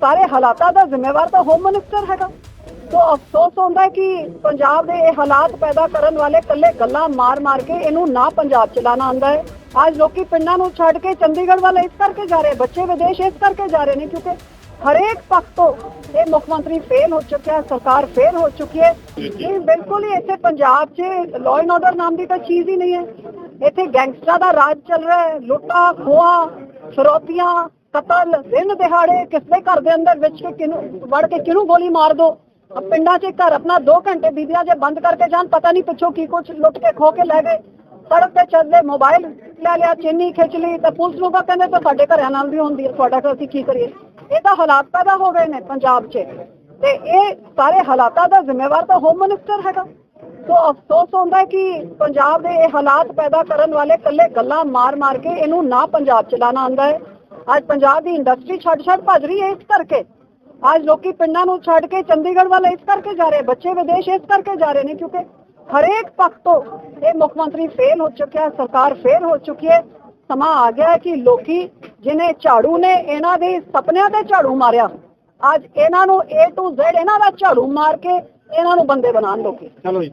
ਸਾਰੇ ਹਾਲਾਤਾਂ ਦਾ ਜ਼ਿੰਮੇਵਾਰ ਤਾਂ ਹੋਮ ਮਿਨਿਸਟਰ ਹੈਗਾ। ਸੋ ਅਫਸੋਸ ਹੁੰਦਾ ਕਿ ਪੰਜਾਬ ਦੇ ਇਹ ਹਾਲਾਤ ਪੈਦਾ ਕਰਨ ਵਾਲੇ ਕੱਲੇ ਗੱਲਾਂ ਮਾਰ-ਮਾਰ ਕੇ ਇਹਨੂੰ ਨਾ ਪੰਜਾਬ ਚਲਾਣਾ ਆਂਦਾ ਹੈ। ਅੱਜ ਲੋਕੀ ਪਿੰਡਾਂ ਨੂੰ ਛੱਡ ਕੇ ਚੰਡੀਗੜ੍ਹ ਵੱਲ ਇਸ ਕਰਕੇ ਜਾ ਰਹੇ ਬੱਚੇ ਵਿਦੇਸ਼ ਇਸ ਕਰਕੇ ਜਾ ਰਹੇ ਨੇ ਕਿਉਂਕਿ ਹਰੇਕ ਪੱਖ ਤੋਂ ਇਹ ਮੁੱਖ ਮੰਤਰੀ ਫੇਲ ਹੋ ਚੁੱਕਿਆ ਸਰਕਾਰ ਫੇਲ ਹੋ ਚੁੱਕੀ ਹੈ। ਇਹ ਬਿਲਕੁਲ ਹੀ ਇੱਥੇ ਪੰਜਾਬ 'ਚ ਲਾਅ ਐਂਡ ਆਰਡਰ ਨਾਮ ਦੀ ਤਾਂ ਚੀਜ਼ ਹੀ ਨਹੀਂ ਹੈ। ਇੱਥੇ ਗੈਂਗਸਟਰਾਂ ਦਾ ਰਾਜ ਚੱਲ ਰਿਹਾ ਹੈ, ਲੁੱਟਾਂ, ਖੋਹਾਂ, ਫਿਰੌਤੀਆਂ ਕਤਲ, ਦਿਨ ਦਿਹਾੜੇ ਕਿਸ ਘਰ ਦੇ ਅੰਦਰ ਵਿੱਚ ਕੇ ਕਿਨੂੰ ਵੜ ਕੇ ਕਿਹਨੂੰ ਗੋਲੀ ਮਾਰ ਦੋ? ਪਿੰਡਾਂ 'ਚ ਘਰ ਆਪਣਾ 2 ਘੰਟੇ ਬੀਬੀਆਂ ਜੇ ਬੰਦ ਕਰਕੇ ਜਾਣ, ਪਤਾ ਨਹੀਂ ਪਿੱਛੋਂ ਕੀ ਕੁਝ ਲੁੱਟ ਕੇ ਖੋ ਕੇ ਲੈ ਗਏ। ਸੜਕ ਤੇ ਚੱਲਦੇ ਮੋਬਾਈਲ ਲੈ ਲਿਆ, ਚੀਨੀ ਖਿੱਚ ਲਈ, ਤਾਂ ਪੁਲਿਸ ਨੂੰ ਤਾਂ ਕਹਿੰਦੇ ਤਾਂ ਸਾਡੇ ਘਰਾਂ ਨਾਲ ਵੀ ਹੁੰਦੀ ਹੈ, ਤੁਹਾਡਾ ਤਾਂ ਅਸੀਂ ਕੀ ਕਰੀਏ? ਇਹ ਤਾਂ ਹਾਲਾਤ ਪੈਦਾ ਹੋ ਗਏ ਨੇ ਪੰਜਾਬ 'ਚ। ਤੇ ਇਹ ਸਾਰੇ ਹਾਲਾਤਾਂ ਦਾ ਜ਼ਿੰਮੇਵਾਰ ਤਾਂ ਹੋਮ ਮਿਨਿਸਟਰ ਹੈਗਾ। ਸੋ ਅਫਸੋਸ ਹੁੰਦਾ ਕਿ ਪੰਜਾਬ ਦੇ ਇਹ ਹਾਲਾਤ ਪੈਦਾ ਕਰਨ ਵਾਲੇ ਕੱਲੇ ਗੱਲਾਂ ਮਾਰ-ਮਾਰ ਕੇ ਇਹਨੂੰ ਨਾ ਪੰਜਾਬ ਚਲਾਣਾ ਆਂਦਾ ਹੈ। ਅੱਜ ਪੰਜਾਬ ਦੀ ਇੰਡਸਟਰੀ ਛੱਡ-ਛੱਡ ਭੱਜ ਰਹੀ ਹੈ ਇਸ ਕਰਕੇ। ਅੱਜ ਲੋਕੀ ਪਿੰਡਾਂ ਨੂੰ ਛੱਡ ਕੇ ਚੰਡੀਗੜ੍ਹ ਵੱਲ ਇਸ ਕਰਕੇ ਜਾ ਰਹੇ ਬੱਚੇ ਵਿਦੇਸ਼ ਇਸ ਕਰਕੇ ਜਾ ਰਹੇ ਨੇ ਕਿਉਂਕਿ ਹਰੇਕ ਪੱਖ ਤੋਂ ਇਹ ਮੁੱਖ ਮੰਤਰੀ ਫੇਲ ਹੋ ਚੁੱਕਿਆ ਸਰਕਾਰ ਫੇਲ ਹੋ ਚੁੱਕੀ ਹੈ। ਸਮਾਂ ਆ ਗਿਆ ਕਿ ਲੋਕੀ ਜਿਨੇ ਝਾੜੂ ਨੇ, ਇਹਨਾਂ ਦੇ ਸੁਪਨਿਆਂ ਤੇ ਝਾੜੂ ਮਾਰਿਆ। ਅੱਜ ਇਹਨਾਂ ਨੂੰ A to Z ਇਹਨਾਂ ਦਾ ਝਾੜੂ ਮਾਰ ਕੇ ਇਹਨਾਂ ਨੂੰ ਬੰਦੇ ਬਣਾਉਣ ਲੋਕੀ। ਚਲੋ ਜੀ